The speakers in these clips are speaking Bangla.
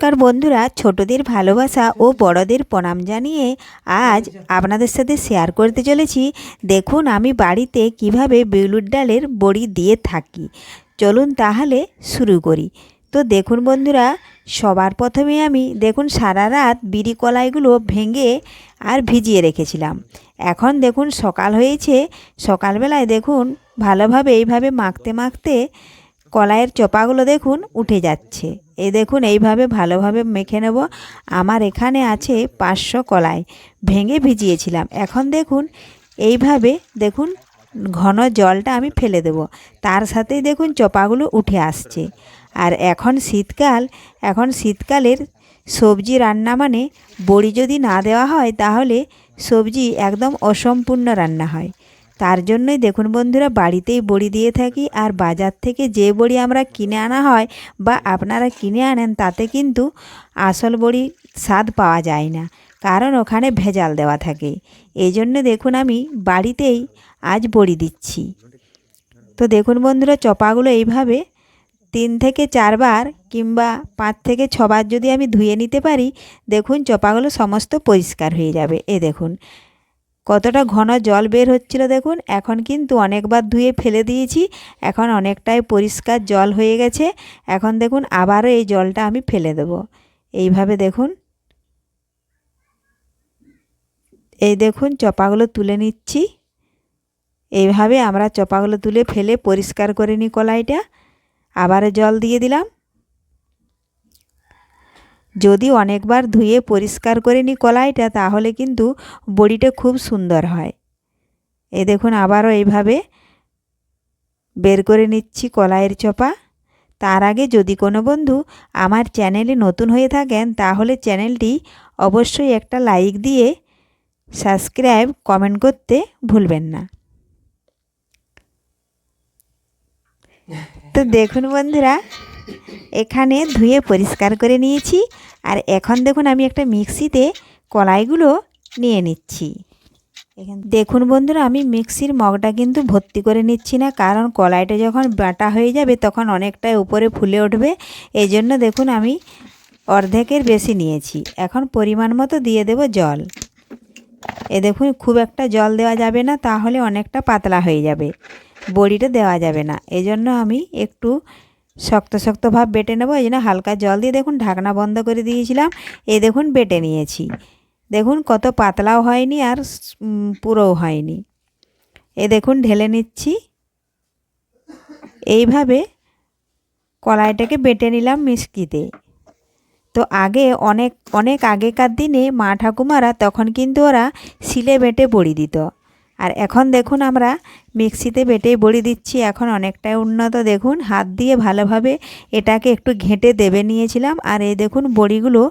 নমস্কার বন্ধুরা, ছোটদের ভালোবাসা ও বড়দের প্রণাম জানিয়ে আজ আপনাদের সাথে শেয়ার করতে চলেছি। দেখুন আমি বাড়িতে কীভাবে বেলুর ডালের বড়ি দিয়ে থাকি। চলুন তাহলে শুরু করি। তো দেখুন বন্ধুরা, সবার প্রথমে আমি দেখুন সারা রাত বিড়ি কলাইগুলো ভেঙে আর ভিজিয়ে রেখেছিলাম। এখন দেখুন সকাল হয়েছে, সকালবেলায় দেখুন ভালোভাবে এইভাবে মাখতে মাখতে কলাইয়ের চোপাগুলো দেখুন উঠে যাচ্ছে। এ দেখুন, এইভাবে ভালোভাবে মেখে নেব। আমার এখানে আছে পাঁচশো কলাই। ভেঙে ভিজিয়েছিলাম। এখন দেখুন, এইভাবে দেখুন ঘন জলটা আমি ফেলে দেব। তার সাথেই দেখুন চোপাগুলো উঠে আসছে। আর এখন শীতকাল, এখন শীতকালের সবজি রান্না মানে বড়ি যদি না দেওয়া হয়, তাহলে সবজি একদম অসম্পূর্ণ রান্না হয়। তার জন্যই দেখুন বন্ধুরা, বাড়িতেই বড়ি দিয়ে থাকি। আর বাজার থেকে যে বড়ি আমরা কিনে আনা হয় বা আপনারা কিনে আনেন, তাতে কিন্তু আসল বড়ি স্বাদ পাওয়া যায় না। কারণ ওখানে ভেজাল দেওয়া থাকে। এই জন্য দেখুন আমি বাড়িতেই আজ বড়ি দিচ্ছি। তো দেখুন বন্ধুরা, চপাগুলো এইভাবে তিন থেকে চারবার কিংবা পাঁচ থেকে ছবার যদি আমি ধুয়ে নিতে পারি, দেখুন চপাগুলো সমস্ত পরিষ্কার হয়ে যাবে। এ দেখুন কতটা ঘন জল বের হচ্ছিল দেখুন, এখন কিন্তু অনেকবার ধুয়ে ফেলে দিয়েছি, এখন অনেকটাই পরিষ্কার জল হয়ে গেছে, এখন দেখুন আবারও এই জলটা আমি ফেলে দেব। এইভাবে দেখুন। এই দেখুন চপাগুলো তুলে নিচ্ছি। এইভাবে আমরা চপাগুলো তুলে ফেলে পরিষ্কার করে নিই কলাইটা। আবার জল দিয়ে দিলাম। যদি অনেকবার ধুয়ে পরিষ্কার করে নিই কলাইটা, তাহলে কিন্তু বড়িটা খুব সুন্দর হয়। এ দেখুন, আবারও এইভাবে বের করে নিচ্ছি কলাইয়ের চপা। তার আগে যদি কোনো বন্ধু আমার চ্যানেলে নতুন হয়ে থাকেন, তাহলে চ্যানেলটি অবশ্যই একটা লাইক দিয়ে সাবস্ক্রাইব, কমেন্ট করতে ভুলবেন না। তো দেখুন বন্ধুরা এখানে ধুয়ে পরিষ্কার করে নিয়েছি। আর এখন দেখুন আমি একটা মিক্সিতে কলাইগুলো নিয়ে নিচ্ছি। দেখুন বন্ধুরা, আমি মিক্সির মগটা কিন্তু ভর্তি করে নিচ্ছি না, কারণ কলাইটা যখন বাটা হয়ে যাবে তখন অনেকটাই উপরে ফুলে উঠবে। এই জন্য দেখুন আমি অর্ধেকের বেশি নিয়েছি। এখন পরিমাণ মতো দিয়ে দেব জল। এ দেখুন, খুব একটা জল দেওয়া যাবে না, তাহলে অনেকটা পাতলা হয়ে যাবে। বড়িটা দেওয়া যাবে না। এজন্য আমি একটু শক্ত শক্ত ভাব বেটে নেব, এই জন্য হালকা জল দিয়ে দেখুন ঢাকনা বন্ধ করে দিয়েছিলাম। এই দেখুন বেটে নিয়েছি। দেখুন কত পাতলাও হয়নি আর পুরোও হয়নি। এ দেখুন ঢেলে নিচ্ছি। এইভাবে কলাইটাকে বেটে নিলাম মিষ্টিতে। তো আগে অনেক অনেক আগেকার দিনে মা ঠাকুমারা তখন কিন্তু ওরা শিলে বেটে বড়ি দিত। আর এখন দেখুন আমরা মিক্সিতে বেটে বড়ি দিচ্ছি। এখন অনেকটাই উন্নত। দেখুন, হাত দিয়ে ভালোভাবে এটাকে একটু ঘেঁটে দেবে নিয়েছিলাম। আর এই দেখুন, বড়িগুলো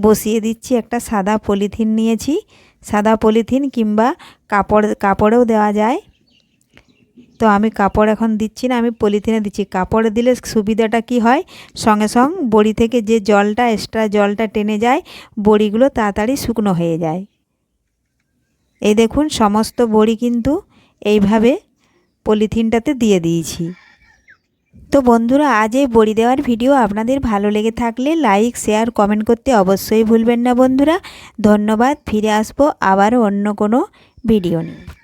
বসিয়ে দিচ্ছি। একটা সাদা পলিথিন নিয়েছি। সাদা পলিথিন কিংবা কাপড়, কাপড়েও দেওয়া যায়। তো আমি কাপড় এখন দিচ্ছি না, আমি পলিথিনে দিচ্ছি। কাপড়ে দিলে সুবিধাটা কি হয়? সঙ্গে সঙ্গ বড়ি থেকে যে জলটা এক্সট্রা জলটা টেনে যায়, বড়িগুলো তাড়াতাড়ি শুকনো হয়ে যায়। এই দেখুন, সমস্ত বড়ি কিন্তু এইভাবে পলিথিনটাতে দিয়ে দিয়েছি। তো বন্ধুরা, আজ এই বড়ি দেওয়ার ভিডিও আপনাদের ভালো লেগে থাকলে লাইক, শেয়ার, কমেন্ট করতে অবশ্যই ভুলবেন না বন্ধুরা। ধন্যবাদ, ফিরে আসব আবার অন্য কোনো ভিডিও নিয়ে।